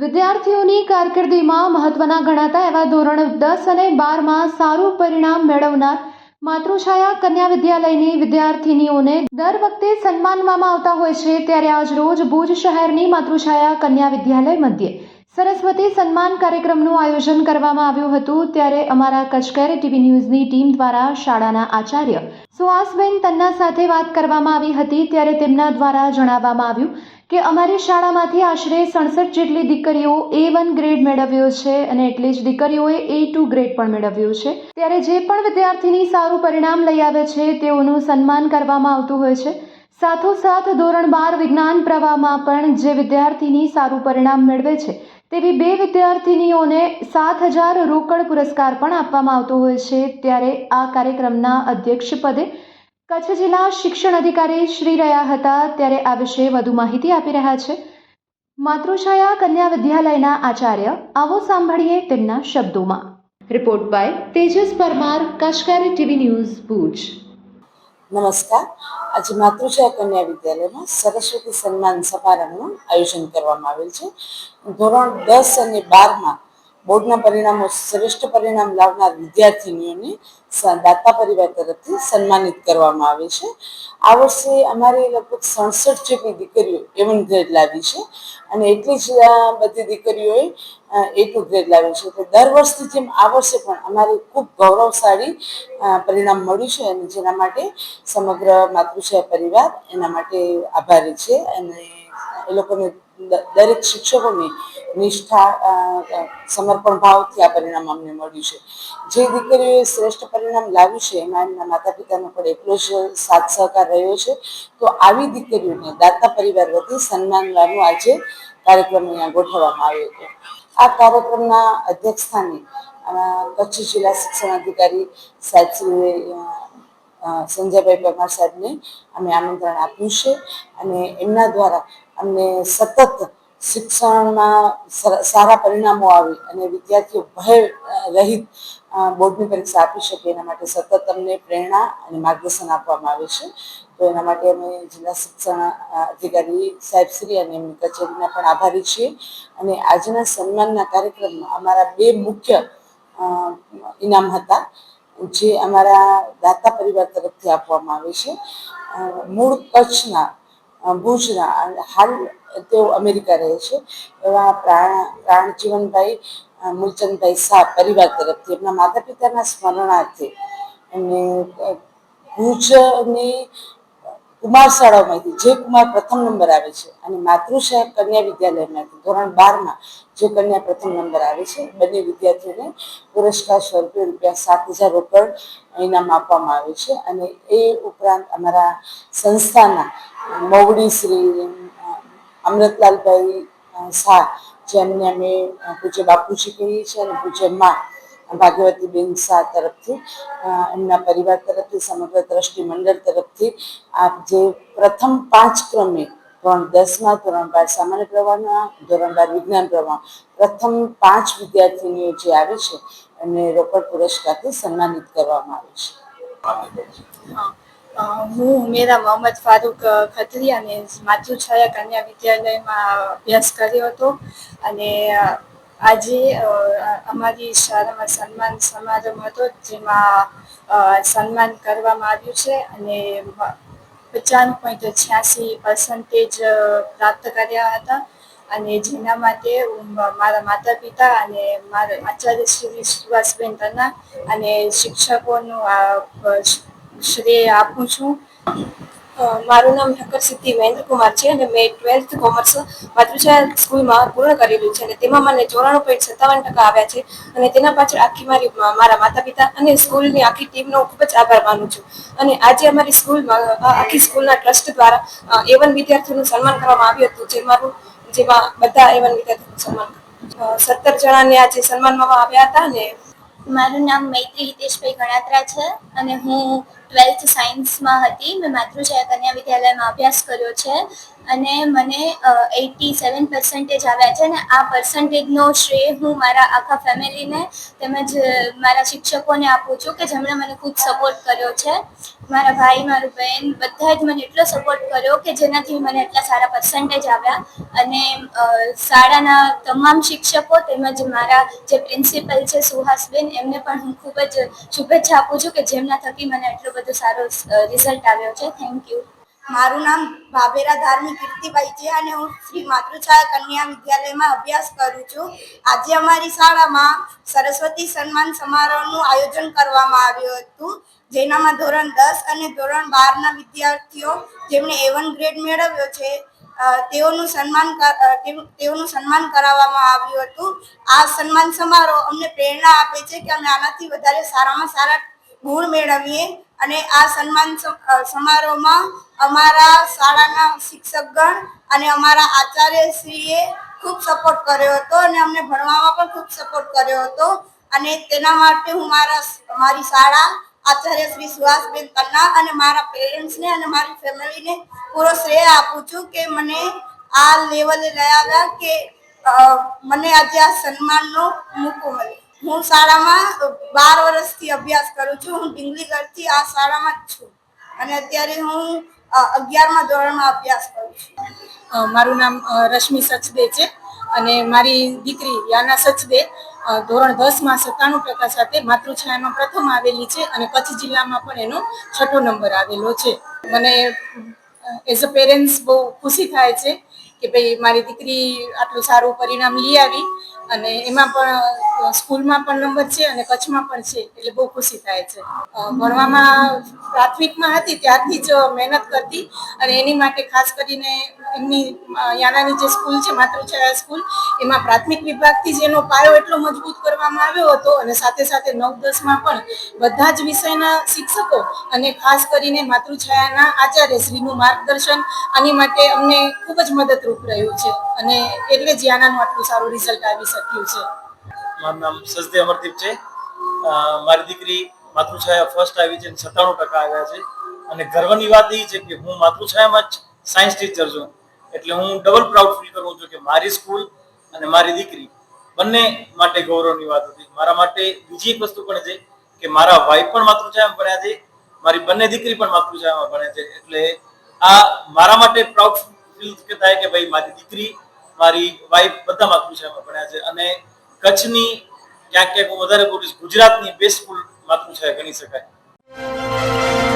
વિદ્યાર્થીઓની કારકિર્દીમાં મહત્વના ગણાતા એવા ધોરણ દસ અને બારમાં સારું પરિણામ મેળવનાર માતૃછાયા કન્યા વિદ્યાલયની વિદ્યાર્થિનીઓને દર વખતે સન્માનવામાં આવતા હોય છે, ત્યારે આજ રોજ ભુજ શહેરની માતૃછાયા કન્યા વિદ્યાલય મધ્યે સરસ્વતી સન્માન કાર્યક્રમનું આયોજન કરવામાં આવ્યું હતું. ત્યારે અમારા કચકેર ટીવી ન્યૂઝની ટીમ દ્વારા શાળાના આચાર્ય સુહાસબેન તન્ના સાથે વાત કરવામાં આવી હતી. ત્યારે તેમના દ્વારા જણાવવામાં આવ્યું કે અમારી શાળામાંથી આશરે સડસઠ જેટલી દીકરીઓ એ વન ગ્રેડ મેળવ્યો છે અને એટલી જ દીકરીઓએ એ ટુ ગ્રેડ પણ મેળવ્યું છે. ત્યારે જે પણ વિદ્યાર્થીની સારું પરિણામ લઈ આવે છે, તેઓનું સન્માન કરવામાં આવતું હોય છે. સાથોસાથ ધોરણ બાર વિજ્ઞાન પ્રવાહમાં પણ જે વિદ્યાર્થીની સારું પરિણામ મેળવે છે, તેવી બે વિદ્યાર્થીનીઓને સાત હજાર રોકડ પુરસ્કાર પણ આપવામાં આવતો હોય છે. ત્યારે આ કાર્યક્રમના અધ્યક્ષપદે પદે કચ્છ જિલ્લા શિક્ષણ અધિકારી શ્રી રહ્યા હતા. ત્યારે આ વિશે વધુ માહિતી આપી રહ્યા છે. માતૃછાયા કન્યા વિદ્યાલયના આચાર્ય આવો સાંભળીએ તેમના શબ્દોમાં. રિપોર્ટ બાય તેજસ પરમાર, કાશકારી ટીવી ન્યૂઝ ભુજ. નમસ્કાર. આજે માતૃછાયા કન્યા વિદ્યાલયમાં સરસ્વતી સન્માન સમારંભનું આયોજન કરવામાં આવેલ છે. ધોરણ દસ અને બારમાં બોર્ડના પરિણામો શ્રેષ્ઠ પરિણામ લાવનાર વિદ્યાર્થીનીઓને દાતા પરિવાર તરફથી સન્માનિત કરવામાં આવે છે. આ વર્ષે અમારે લગભગ સડસઠ જેટલી દીકરીઓ એવન ગ્રેડ લાવી છે અને એટલી જ બધી દીકરીઓએ એ ટુ ગ્રેડ લાવી છે. તો દર વર્ષની જેમ આ વર્ષે પણ અમારે ખૂબ ગૌરવશાળી પરિણામ મળ્યું છે અને જેના માટે સમગ્ર માતૃછાયા પરિવાર એના માટે આભારી છે અને એ લોકોને દરેક શિક્ષકોને નિષ્ઠા સમર્પણ ભાવથી આ પરિણામ અમને મળ્યું છે. જે દીકરીઓએ શ્રેષ્ઠ પરિણામ લાવ્યું છે, એમાં એમના માતા પિતાનો પણ એટલો જ સાથ સહકાર રહ્યો છે. તો આવી દીકરીઓને દાતા પરિવાર વતી સન્માનવાનું આજે કાર્યક્રમ અહીંયા ગોઠવવામાં આવ્યો હતો આ કાર્યક્રમના અધ્યક્ષસ્થાને કચ્છ જિલ્લા શિક્ષણ અધિકારી સાહેબ શ્રી સંજયભાઈ પરમાર સાહેબને અમે આમંત્રણ આપ્યું છે અને એમના દ્વારા અમને સતત શિક્ષણમાં સર- પરિણામો આવે અને વિદ્યાર્થીઓ ભય રહિત બોર્ડની પરીક્ષા આપી શકે, એના માટે સતત અમને પ્રેરણા અને માર્ગદર્શન આપવામાં આવે છે. તો એના માટે અમે જિલ્લા શિક્ષણ અધિકારી સાહેબશ્રી અને એમની કચેરીના પણ આભારી છીએ. અને આજના સન્માનના કાર્યક્રમમાં અમારા બે મુખ્ય ઇનામ હતા, જે અમારા દાતા પરિવાર તરફથી આપવામાં આવે છે. મૂળ કચ્છના ભુજના હાલ તેઓ અમેરિકા રહે છે. એવા પ્રાણ, પ્રાણજીવનભાઈ મૂલચંદભાઈ શાહ પરિવાર તરફથી એમના માતા પિતાના સ્મરણાર્થે એમને ભુજની કુમાર શાળાઓમાંથી જે કુમાર પ્રથમ નંબર આવે છે. અને માતૃશાહ કન્યા વિદ્યાલયમાંથી ધોરણ બારમાં જે કન્યા પ્રથમ નંબર આવે છે, બંને વિદ્યાર્થીઓને પુરસ્કાર સ્વરૂપે રૂપિયા સાત હજાર રોકડ ઇનામ આપવામાં આવે છે. અને એ ઉપરાંત અમારા સંસ્થાના મોવડી શ્રી અમૃતલાલભાઈ શાહ, જેમને અમે પૂજ્ય બાપુજી કહીએ છીએ અને પૂજ્ય મા ભાગ્યવતીબેન શાહ તરફથી એમના પરિવાર તરફથી, સમગ્ર દ્રષ્ટિ મંડળ તરફથી આપ જે પ્રથમ પાંચ ક્રમે ધોરણ દસમાં ધોરણ બાર સામાન્ય પ્રવાહના ધોરણ બાર વિજ્ઞાન પ્રવાહ પ્રથમ પાંચ વિદ્યાર્થીનીઓ જે આવે છે, એમને રોકડ પુરસ્કારથી સન્માનિત કરવામાં આવે છે. હું. ઉમેરા મોહમ્મદ ફારૂક ખત્રી અને માતૃછાયા કન્યા વિદ્યાલયમાં અભ્યાસ કર્યો હતો અને આજે અમારી શાળામાં સન્માન સમારંભ હતો, જેમાં સન્માન કરવામાં આવ્યું છે અને પચાસ પોઈન્ટ છ્યાસી પર્સન્ટેજ પ્રાપ્ત કર્યા હતા. અને જેના માટે હું મારા માતા પિતા અને મારા આચાર્ય શ્રી સુભાષબેન તના અને શિક્ષકોનું શ્રેય આપું છું. મારું નામ ઠક્કર સિદ્ધિ મહેન્દ્રકુમાર છે અને મેં ટ્વેલ્થ કોમર્સ માતૃછાયા સ્કૂલમાં પૂર્ણ કરેલું છે અને તેમાં મને ચોરાણું પોઈન્ટ સત્તાવન ટકા આવ્યા છે અને તેના પાછળ આખી મારી મારા માતા પિતા અને સ્કૂલની આખી ટીમનો ખૂબ જ આભાર માનું છું. અને આજે અમારી સ્કૂલમાં આખી સ્કૂલના ટ્રસ્ટ દ્વારા એવન વન વિદ્યાર્થીઓનું સન્માન કરવામાં આવ્યું હતું, જે મારું, જેમાં બધા એવન વિદ્યાર્થીઓનું સન્માન સત્તર જણાને આજે સન્માનવામાં આવ્યા હતા અને મારું નામ મૈત્રી હિતેશભાઈ ગણાત્રા છે અને હું ટ્વેલ્થ સાયન્સમાં હતી. મેં માતૃજયા કન્યા વિદ્યાલયમાં અભ્યાસ કર્યો છે. અને મને એટી સેવન પર્સન્ટેજ આવ્યા છે અને આ પર્સન્ટેજનો શ્રેય હું મારા આખા ફેમિલીને તેમજ મારા શિક્ષકોને આપું છું કે જેમણે મને ખૂબ સપોર્ટ કર્યો છે. મારા ભાઈ, મારું બહેન બધાએ જ મને એટલો સપોર્ટ કર્યો કે જેનાથી મને એટલા સારા પર્સન્ટેજ આવ્યા. અને શાળાના તમામ શિક્ષકો તેમજ મારા જે પ્રિન્સિપલ છે સુહાસબેન એમને પણ હું ખૂબ જ શુભેચ્છા આપું છું કે જેમના થકી મને એટલો બધો સારો રિઝલ્ટ આવ્યો છે. થેન્ક યુ મારું નામ ભાભેરા ધાર્મિક કીર્તિભાઈ છે અને હું શ્રી માતૃછાયા કન્યા વિદ્યાલયમાં અભ્યાસ કરું છું. આજે અમારી શાળામાં સરસ્વતી સન્માન સમારોહનું આયોજન કરવામાં આવ્યું હતું, જેનામાં ધોરણ દસ અને ધોરણ બારના વિદ્યાર્થીઓ જેમણે એ વન ગ્રેડ મેળવ્યો છે તેઓનું સન્માન તેઓનું સન્માન કરાવવામાં આવ્યું હતું. આ સન્માન સમારોહ અમને પ્રેરણા આપે છે કે અમે આનાથી વધારે સારામાં સારા ગુણ મેળવીએ. અને આ સન્માન સમારોહમાં અમારા શાળાના શિક્ષકગણ અને અમારા આચાર્યશ્રીએ ખૂબ સપોર્ટ કર્યો હતો અને અમને ભણવામાં પણ ખૂબ સપોર્ટ કર્યો હતો. અને તેના માટે હું મારા મારી શાળા આચાર્ય શ્રી સુહાસબેન તન્ના અને મારા પેરેન્ટ્સને અને મારી ફેમિલીને પૂરો શ્રેય આપું છું કે મને આ લેવલે લઈ આવ્યા કે મને આજે આ સન્માનનો મોકો મળ્યો. હું શાળામાં બાર વર્ષથી અભ્યાસ કરું છું. હું ડિંગલીગઢથી આ શાળામાં જ છું. અને અત્યારે હું અગિયારમા ધોરણમાં અભ્યાસ કરું છું. મારું નામ રશ્મિ સચદે છે. અને મારી દીકરી યાના સચદે ધોરણ દસમાં સત્તાણું ટકા સાથે માતૃછાયામાં પ્રથમ આવેલી છે અને કચ્છ જિલ્લામાં પણ એનો છઠ્ઠો નંબર આવેલો છે. મને એઝ અ પેરેન્ટ્સ બહુ ખુશી થાય છે કે ભાઈ મારી દીકરી આટલું સારું પરિણામ લઈ આવી અને એમાં પણ સ્કૂલમાં પણ નંબર છે અને કચ્છમાં પણ છે એટલે બહુ ખુશી થાય છે. ભણવામાં પ્રાથમિકમાં હતી ત્યારથી જ મહેનત કરતી અને એની માટે ખાસ કરીને એમની યાનાની જે સ્કૂલ છે, માતૃછાયા સ્કૂલ, એમાં પ્રાથમિક વિભાગથી જ એનો પાયો એટલો મજબૂત કરવામાં આવ્યો હતો અને સાથે સાથે નવ દસમાં પણ બધા જ વિષયના શિક્ષકો અને ખાસ કરીને માતૃછાયાના આચાર્યશ્રીનું માર્ગદર્શન આની માટે અમને ખૂબ જ મદદરૂપ રહ્યું છે. અને એટલે જ યાનાનું આટલું સારું રિઝલ્ટ આવી શક્યું છે. મારું નામ સજદે અમરદીપ છે. મારી દીકરી માતૃછાયા ફર્સ્ટ આવી છે સત્તાણું ટકા આવ્યા છે. અને ગર્વની વાત એ છે કે હું માતૃછાયામાં જ સાયન્સ ટીચર છું. એટલે હું ડબલ પ્રાઉડ ફીલ કરું છું કે મારી સ્કૂલ અને મારી દીકરી બંને માટે ગૌરવની વાત હતી. મારા માટે બીજી એક વસ્તુ પણ છે કે મારા વાઈફ પણ માતૃછાયામાં ભણ્યા છે. મારી બંને દીકરી પણ માતૃછાયામાં ભણે છે. એટલે આ મારા માટે પ્રાઉડ ફીલ કે થાય કે ભાઈ મારી દીકરી, મારી વાઈફ બધા માતૃછાયામાં ભણ્યા છે અને કચ્છની ક્યાંક ક્યાંક વધારે બોલીશ ગુજરાતની બેસ્ટ સ્કૂલ માતૃછાયા ગણી શકાય.